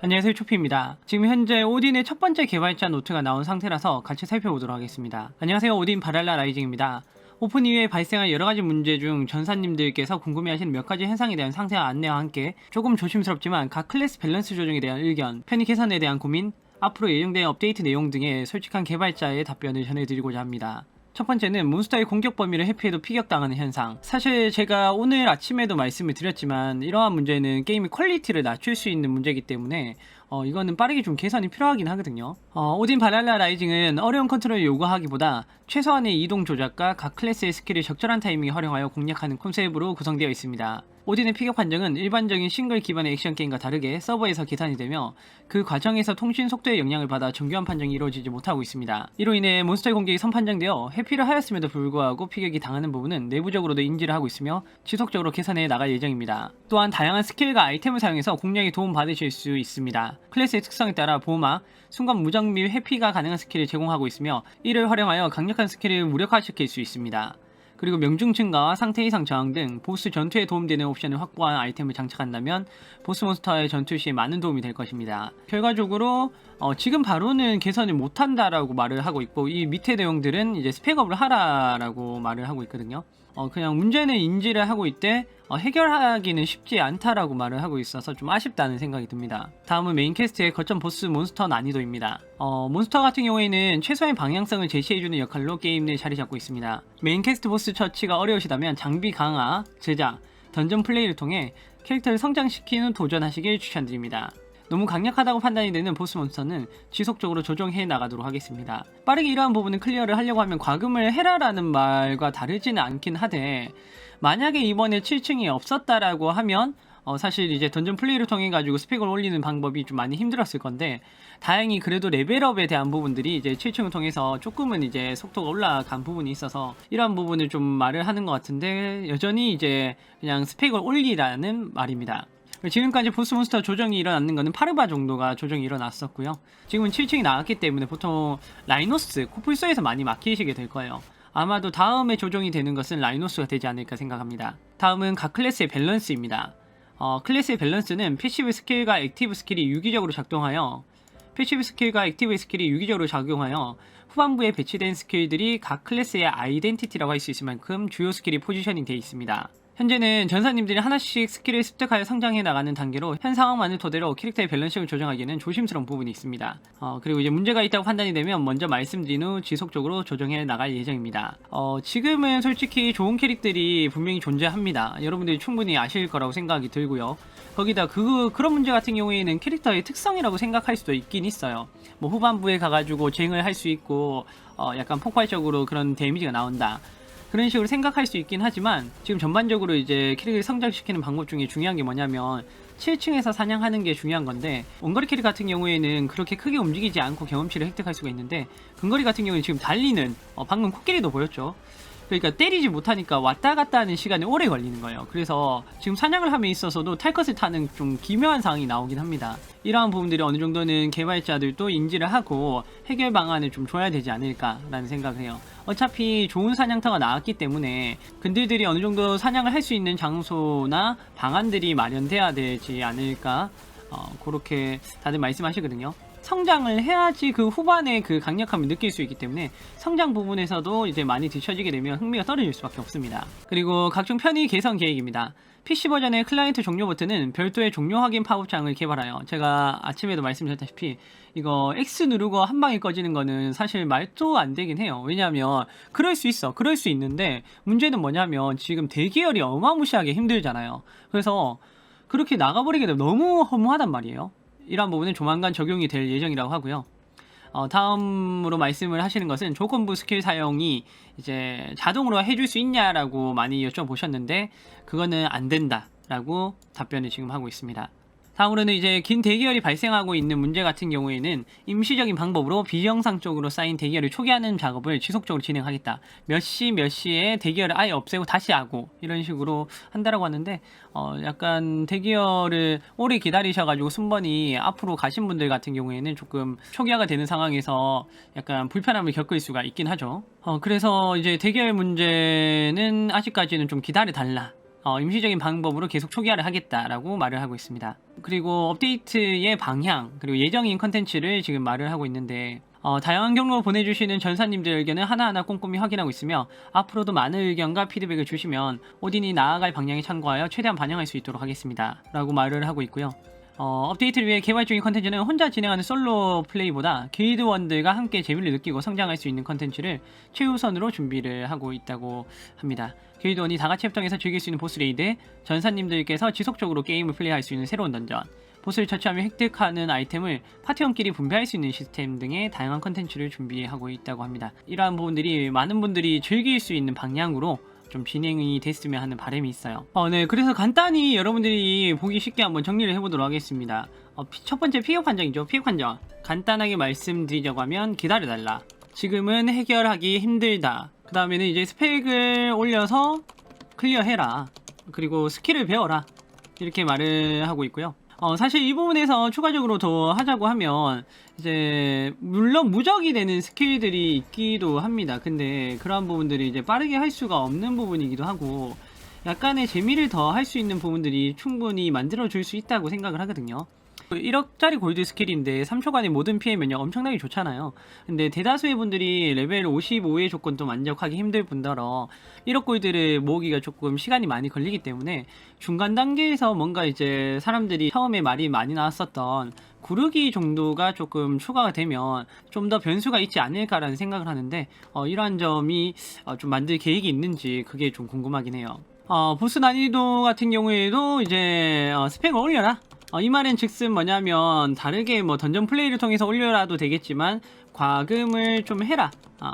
안녕하세요 초피입니다. 지금 현재 오딘의 첫 번째 개발자 노트가 나온 상태라서 같이 살펴보도록 하겠습니다. 안녕하세요 오딘 바랄라 라이징입니다. 오픈 이후에 발생한 여러가지 문제 중 전사님들께서 궁금해하시는 몇 가지 현상에 대한 상세한 안내와 함께 조금 조심스럽지만 각 클래스 밸런스 조정에 대한 의견, 편의 개선에 대한 고민, 앞으로 예정된 업데이트 내용 등의 솔직한 개발자의 답변을 전해드리고자 합니다. 첫 번째는 몬스터의 공격 범위를 회피해도 피격당하는 현상. 사실 제가 오늘 아침에도 말씀을 드렸지만 이러한 문제는 게임의 퀄리티를 낮출 수 있는 문제이기 때문에 어, 이거는 빠르게 좀 개선이 필요하긴 하거든요. 어, 오딘 바랄라 라이징은 어려운 컨트롤을 요구하기보다 최소한의 이동 조작과 각 클래스의 스킬을 적절한 타이밍에 활용하여 공략하는 컨셉으로 구성되어 있습니다. 오딘의 피격 판정은 일반적인 싱글 기반의 액션 게임과 다르게 서버에서 계산이 되며 그 과정에서 통신 속도의 영향을 받아 정교한 판정이 이루어지지 못하고 있습니다. 이로 인해 몬스터의 공격이 선판정되어 회피를 하였음에도 불구하고 피격이 당하는 부분은 내부적으로도 인지를 하고 있으며 지속적으로 개선해 나갈 예정입니다. 또한 다양한 스킬과 아이템을 사용해서 공략에 도움 받으실 수 있습니다. 클래스의 특성에 따라 보호막, 순간 무장 및 회피가 가능한 스킬을 제공하고 있으며 이를 활용하여 강력한 스킬을 무력화시킬 수 있습니다. 그리고 명중 증가와 상태 이상 저항 등 보스 전투에 도움되는 옵션을 확보한 아이템을 장착한다면 보스 몬스터의 전투 시에 많은 도움이 될 것입니다. 결과적으로 어, 지금 바로는 개선을 못한다라고 말을 하고 있고 이 밑에 내용들은 이제 스펙업을 하라라고 말을 하고 있거든요. 어, 그냥 문제는 인지를 하고 있대 어, 해결하기는 쉽지 않다라고 말을 하고 있어서 좀 아쉽다는 생각이 듭니다. 다음은 메인 퀘스트의 거점 보스 몬스터 난이도입니다. 어, 몬스터 같은 경우에는 최소의 방향성을 제시해주는 역할로 게임 내에 자리 잡고 있습니다. 메인 퀘스트 보스 처치가 어려우시다면 장비 강화, 제작, 던전 플레이를 통해 캐릭터를 성장시키는 도전하시길 추천드립니다. 너무 강력하다고 판단이 되는 보스 몬스터는 지속적으로 조정해 나가도록 하겠습니다. 빠르게 이러한 부분을 클리어를 하려고 하면 과금을 해라라는 말과 다르지는 않긴 하되 만약에 이번에 7층이 없었다라고 하면 어, 사실 이제 던전 플레이를 통해 가지고 스펙을 올리는 방법이 좀 많이 힘들었을 건데 다행히 그래도 레벨업에 대한 부분들이 이제 7층을 통해서 조금은 이제 속도가 올라간 부분이 있어서 이러한 부분을 좀 말을 하는 것 같은데 여전히 이제 그냥 스펙을 올리라는 말입니다. 지금까지 보스 몬스터 조정이 일어났는 것은 파르바 정도가 조정이 일어났었고요. 지금은 7층이 나왔기 때문에 보통 라이노스, 코뿔소에서 많이 막히시게 될 거예요. 아마도 다음에 조정이 되는 것은 라이노스가 되지 않을까 생각합니다. 다음은 각 클래스의 밸런스입니다. 어, 클래스의 밸런스는 패시브 스킬과 액티브 스킬이 유기적으로 작동하여 패시브 스킬과 액티브 스킬이 유기적으로 작용하여 후반부에 배치된 스킬들이 각 클래스의 아이덴티티라고 할 수 있을 만큼 주요 스킬이 포지셔닝 되어 있습니다. 현재는 전사님들이 하나씩 스킬을 습득하여 성장해 나가는 단계로 현 상황만을 토대로 캐릭터의 밸런싱을 조정하기에는 조심스러운 부분이 있습니다. 어, 그리고 이제 문제가 있다고 판단이 되면 먼저 말씀드린 후 지속적으로 조정해 나갈 예정입니다. 어, 지금은 솔직히 좋은 캐릭들이 분명히 존재합니다. 여러분들이 충분히 아실 거라고 생각이 들고요. 거기다 그 그런 문제 같은 경우에는 캐릭터의 특성이라고 생각할 수도 있긴 있어요. 뭐 후반부에 가가지고 쟁을 할 수 있고 어, 약간 폭발적으로 그런 데미지가 나온다. 그런 식으로 생각할 수 있긴 하지만 지금 전반적으로 이제 캐릭을 성장시키는 방법 중에 중요한 게 뭐냐면 7층에서 사냥하는 게 중요한 건데 원거리 캐릭 같은 경우에는 그렇게 크게 움직이지 않고 경험치를 획득할 수가 있는데 근거리 같은 경우는 지금 달리는 어, 방금 코끼리도 보였죠. 그러니까 때리지 못하니까 왔다 갔다 하는 시간이 오래 걸리는 거예요. 그래서 지금 사냥을 함에 있어서도 탈 것을 타는 좀 기묘한 상황이 나오긴 합니다. 이러한 부분들이 어느 정도는 개발자들도 인지를 하고 해결 방안을 좀 줘야 되지 않을까라는 생각을 해요. 어차피 좋은 사냥터가 나왔기 때문에 근들들이 어느 정도 사냥을 할 수 있는 장소나 방안들이 마련돼야 되지 않을까 어, 그렇게 다들 말씀하시거든요. 성장을 해야지 그 후반에 그 강력함을 느낄 수 있기 때문에 성장 부분에서도 이제 많이 뒤처지게 되면 흥미가 떨어질 수밖에 없습니다. 그리고 각종 편의 개선 계획입니다. PC 버전의 클라이언트 종료 버튼은 별도의 종료 확인 팝업창을 개발하여 제가 아침에도 말씀드렸다시피 이거 X 누르고 한 방에 꺼지는 거는 사실 말도 안 되긴 해요. 왜냐하면 그럴 수 있어. 그럴 수 있는데 문제는 뭐냐면 지금 대기열이 어마무시하게 힘들잖아요. 그래서 그렇게 나가버리게 되면 너무 허무하단 말이에요. 이러한 부분은 조만간 적용이 될 예정이라고 하고요. 어, 다음으로 말씀을 하시는 것은 조건부 스킬 사용이 이제 자동으로 해줄 수 있냐라고 많이 여쭤보셨는데 그거는 안 된다라고 답변을 지금 하고 있습니다. 다음으로는 이제 긴 대기열이 발생하고 있는 문제 같은 경우에는 임시적인 방법으로 비정상적으로 쌓인 대기열을 초기화하는 작업을 지속적으로 진행하겠다. 몇 시 몇 시에 대기열을 아예 없애고 다시 하고 이런 식으로 한다라고 하는데 어 약간 대기열을 오래 기다리셔가지고 순번이 앞으로 가신 분들 같은 경우에는 조금 초기화가 되는 상황에서 약간 불편함을 겪을 수가 있긴 하죠. 어 그래서 이제 대기열 문제는 아직까지는 좀 기다려 달라. 어, 임시적인 방법으로 계속 초기화를 하겠다라고 말을 하고 있습니다. 그리고 업데이트의 방향 그리고 예정인 컨텐츠를 지금 말을 하고 있는데 어, 다양한 경로 보내주시는 전사님들 의견을 하나하나 꼼꼼히 확인하고 있으며 앞으로도 많은 의견과 피드백을 주시면 오딘이 나아갈 방향에 참고하여 최대한 반영할 수 있도록 하겠습니다. 라고 말을 하고 있고요. 어, 업데이트를 위해 개발 중인 컨텐츠는 혼자 진행하는 솔로 플레이보다 길드원들과 함께 재미를 느끼고 성장할 수 있는 컨텐츠를 최우선으로 준비를 하고 있다고 합니다. 길드원이 다같이 협동해서 즐길 수 있는 보스 레이드, 전사님들께서 지속적으로 게임을 플레이할 수 있는 새로운 던전, 보스를 처치하며 획득하는 아이템을 파티원끼리 분배할 수 있는 시스템 등의 다양한 컨텐츠를 준비하고 있다고 합니다. 이러한 부분들이 많은 분들이 즐길 수 있는 방향으로 좀 진행이 됐으면 하는 바람이 있어요. 어, 네. 그래서 간단히 여러분들이 보기 쉽게 한번 정리를 해보도록 하겠습니다. 어, 피- 첫 번째 피격 판정이죠. 피격 판정. 간단하게 말씀드리자고 하면 기다려달라. 지금은 해결하기 힘들다. 그 다음에는 이제 스펙을 올려서 클리어해라. 그리고 스킬을 배워라. 이렇게 말을 하고 있고요. 어, 사실 이 부분에서 추가적으로 더 하자고 하면 이제 물론 무적이 되는 스킬들이 있기도 합니다. 근데 그러한 부분들이 이제 빠르게 할 수가 없는 부분이기도 하고 약간의 재미를 더 할 수 있는 부분들이 충분히 만들어 줄 수 있다고 생각을 하거든요. 1억짜리 골드 스킬인데 3초간의 모든 피해 면역 엄청나게 좋잖아요. 근데 대다수의 분들이 레벨 55의 조건도 만족하기 힘들 뿐더러 1억 골드를 모으기가 조금 시간이 많이 걸리기 때문에 중간 단계에서 뭔가 이제 사람들이 처음에 말이 많이 나왔었던 구르기 정도가 조금 추가가 되면 좀 더 변수가 있지 않을까라는 생각을 하는데 어, 이러한 점이 어, 좀 만들 계획이 있는지 그게 좀 궁금하긴 해요. 어, 보스 난이도 같은 경우에도 이제 어, 스펙을 올려라. 어, 이 말은 즉슨 뭐냐면 다르게 뭐 던전 플레이를 통해서 올려라도 되겠지만 과금을 좀 해라. 어,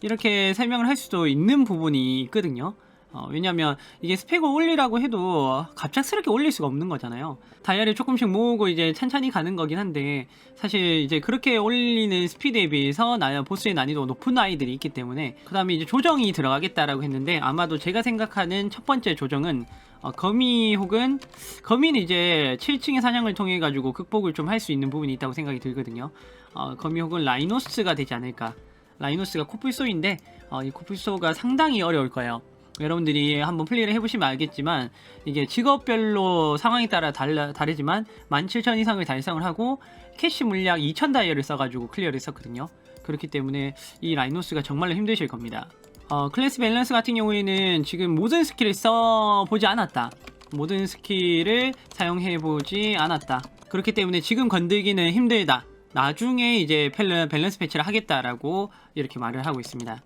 이렇게 설명을 할 수도 있는 부분이 있거든요. 어, 왜냐면 이게 스펙을 올리라고 해도 갑작스럽게 올릴 수가 없는 거잖아요. 다이아를 조금씩 모으고 이제 찬찬히 가는 거긴 한데 사실 이제 그렇게 올리는 스피드에 비해서 나 보스의 난이도가 높은 아이들이 있기 때문에 그 다음에 이제 조정이 들어가겠다라고 했는데 아마도 제가 생각하는 첫 번째 조정은 어, 거미 혹은 거미는 이제 7층의 사냥을 통해 가지고 극복을 좀 할 수 있는 부분이 있다고 생각이 들거든요. 어, 거미 혹은 라이노스가 되지 않을까. 라이노스가 코뿔소인데 어, 이 코뿔소가 상당히 어려울 거예요. 여러분들이 한번 플레이를 해보시면 알겠지만 이게 직업별로 상황에 따라 달라, 다르지만 17,000 이상을 달성을 하고 캐시 물약 2,000 다이어를 써가지고 클리어를 했었거든요. 그렇기 때문에 이 라이노스가 정말로 힘드실 겁니다. 어, 클래스 밸런스 같은 경우에는 지금 모든 스킬을 써보지 않았다. 모든 스킬을 사용해보지 않았다. 그렇기 때문에 지금 건들기는 힘들다. 나중에 이제 밸런- 밸런스 패치를 하겠다라고 이렇게 말을 하고 있습니다.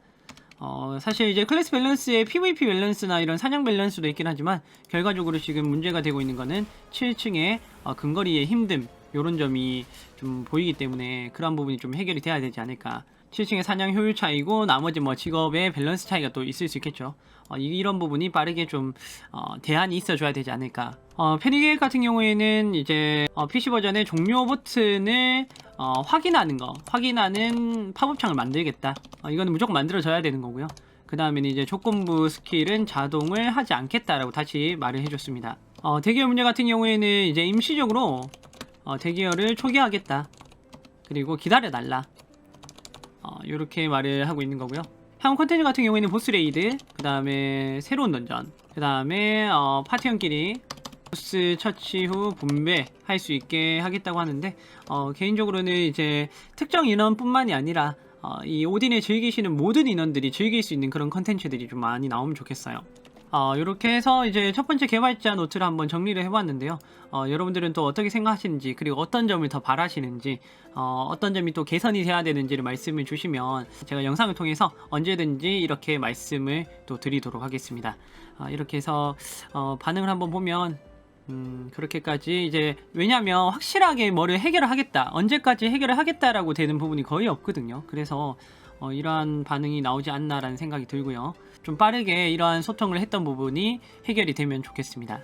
어, 사실 이제 클래스 밸런스에 PVP 밸런스나 이런 사냥 밸런스도 있긴 하지만 결과적으로 지금 문제가 되고 있는 거는 7층의 어, 근거리의 힘듦 요런 점이 좀 보이기 때문에 그런 부분이 좀 해결이 돼야 되지 않을까 7층의 사냥 효율 차이고 나머지 뭐 직업의 밸런스 차이가 또 있을 수 있겠죠 어, 이- 이런 부분이 빠르게 좀 어, 대안이 있어줘야 되지 않을까 어, 페니게일 같은 경우에는 이제 어, PC 버전의 종료 버튼을 어, 확인하는 거, 확인하는 팝업창을 만들겠다. 어, 이거는 무조건 만들어져야 되는 거고요. 그 다음에는 이제 조건부 스킬은 자동을 하지 않겠다라고 다시 말을 해줬습니다. 어, 대기어 문제 같은 경우에는 이제 임시적으로 어, 대기어를 초기화하겠다. 그리고 기다려달라. 어, 이렇게 말을 하고 있는 거고요. 향후 컨텐츠 같은 경우에는 보스 레이드, 그 다음에 새로운 던전, 그 다음에 어, 파티원끼리 보스 처치 후 분배할 수 있게 하겠다고 하는데 어, 개인적으로는 이제 특정 인원뿐만이 아니라 어, 이 오딘을 즐기시는 모든 인원들이 즐길 수 있는 그런 컨텐츠들이 좀 많이 나오면 좋겠어요. 어, 이렇게 해서 이제 첫 번째 개발자 노트를 한번 정리를 해봤는데요. 어, 여러분들은 또 어떻게 생각하시는지 그리고 어떤 점을 더 바라시는지 어, 어떤 점이 또 개선이 돼야 되는지를 말씀을 주시면 제가 영상을 통해서 언제든지 이렇게 말씀을 또 드리도록 하겠습니다. 어, 이렇게 해서 어, 반응을 한번 보면 음, 그렇게까지 이제 왜냐면 확실하게 뭐를 해결을 하겠다 언제까지 해결을 하겠다라고 되는 부분이 거의 없거든요 그래서 어, 이러한 반응이 나오지 않나라는 생각이 들고요. 좀 빠르게 이러한 소통을 했던 부분이 해결이 되면 좋겠습니다